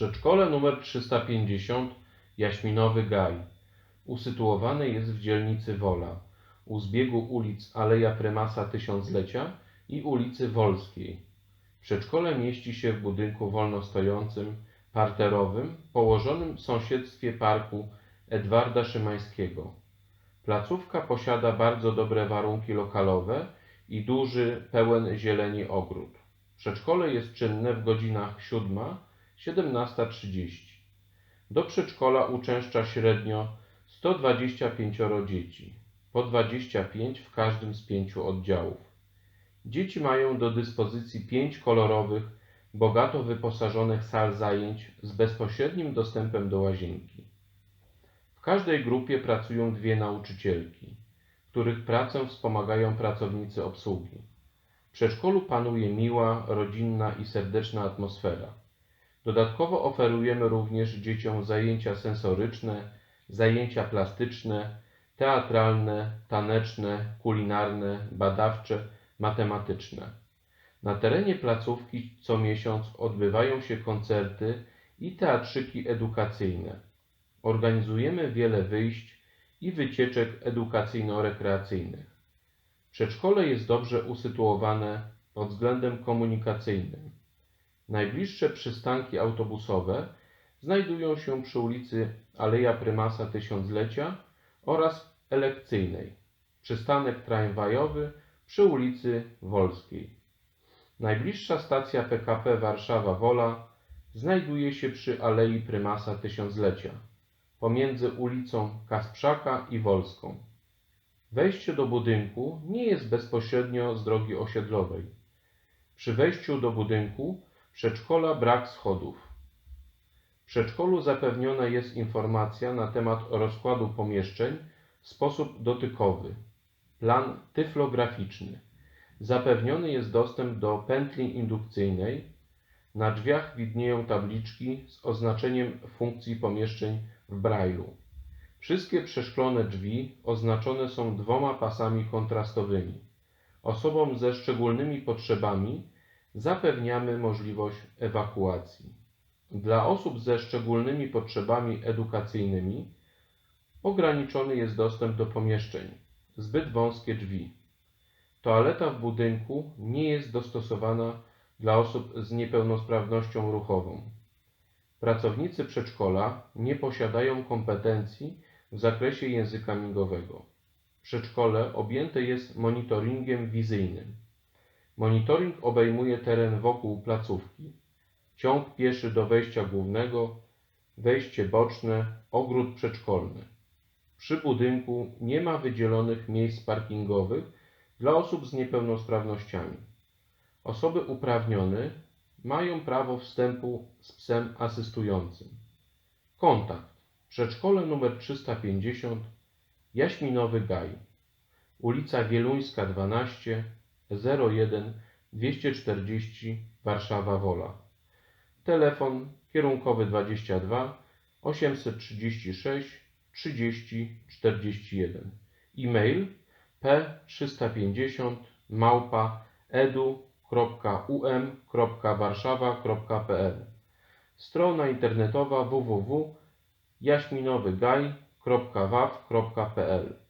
Przedszkole nr 350 Jaśminowy Gaj usytuowane jest w dzielnicy Wola, u zbiegu ulic Aleja Prymasa Tysiąclecia i ulicy Wolskiej. Przedszkole mieści się w budynku wolnostojącym, parterowym, położonym w sąsiedztwie parku Edwarda Szymańskiego. Placówka posiada bardzo dobre warunki lokalowe i duży, pełen zieleni ogród. Przedszkole jest czynne w godzinach 7-17.30. Do przedszkola uczęszcza średnio 125 dzieci, po 25 w każdym z pięciu oddziałów. Dzieci mają do dyspozycji pięć kolorowych, bogato wyposażonych sal zajęć z bezpośrednim dostępem do łazienki. W każdej grupie pracują dwie nauczycielki, których pracę wspomagają pracownicy obsługi. W przedszkolu panuje miła, rodzinna i serdeczna atmosfera. Dodatkowo oferujemy również dzieciom zajęcia sensoryczne, zajęcia plastyczne, teatralne, taneczne, kulinarne, badawcze, matematyczne. Na terenie placówki co miesiąc odbywają się koncerty i teatrzyki edukacyjne. Organizujemy wiele wyjść i wycieczek edukacyjno-rekreacyjnych. Przedszkole jest dobrze usytuowane pod względem komunikacyjnym. Najbliższe przystanki autobusowe znajdują się przy ulicy Aleja Prymasa Tysiąclecia oraz Elekcyjnej. Przystanek tramwajowy przy ulicy Wolskiej. Najbliższa stacja PKP Warszawa-Wola znajduje się przy Alei Prymasa Tysiąclecia, pomiędzy ulicą Kasprzaka i Wolską. Wejście do budynku nie jest bezpośrednio z drogi osiedlowej. Przy wejściu do budynku przedszkola brak schodów. W przedszkolu zapewniona jest informacja na temat rozkładu pomieszczeń w sposób dotykowy. Plan tyflograficzny. Zapewniony jest dostęp do pętli indukcyjnej. Na drzwiach widnieją tabliczki z oznaczeniem funkcji pomieszczeń w Braille'u. Wszystkie przeszklone drzwi oznaczone są dwoma pasami kontrastowymi. Osobom ze szczególnymi potrzebami zapewniamy możliwość ewakuacji. Dla osób ze szczególnymi potrzebami edukacyjnymi ograniczony jest dostęp do pomieszczeń. Zbyt wąskie drzwi. Toaleta w budynku nie jest dostosowana dla osób z niepełnosprawnością ruchową. Pracownicy przedszkola nie posiadają kompetencji w zakresie języka migowego. Przedszkole objęte jest monitoringiem wizyjnym. Monitoring obejmuje teren wokół placówki, ciąg pieszy do wejścia głównego, wejście boczne, ogród przedszkolny. Przy budynku nie ma wydzielonych miejsc parkingowych dla osób z niepełnosprawnościami. Osoby uprawnione mają prawo wstępu z psem asystującym. Kontakt. Przedszkole nr 350 Jaśminowy Gaj. Ulica Wieluńska 12 01 240 Warszawa Wola. Telefon kierunkowy 22 836 30 41. E-mail p350 małpa edu.um.warszawa.pl Strona internetowa www.jaśminowygaj.waw.pl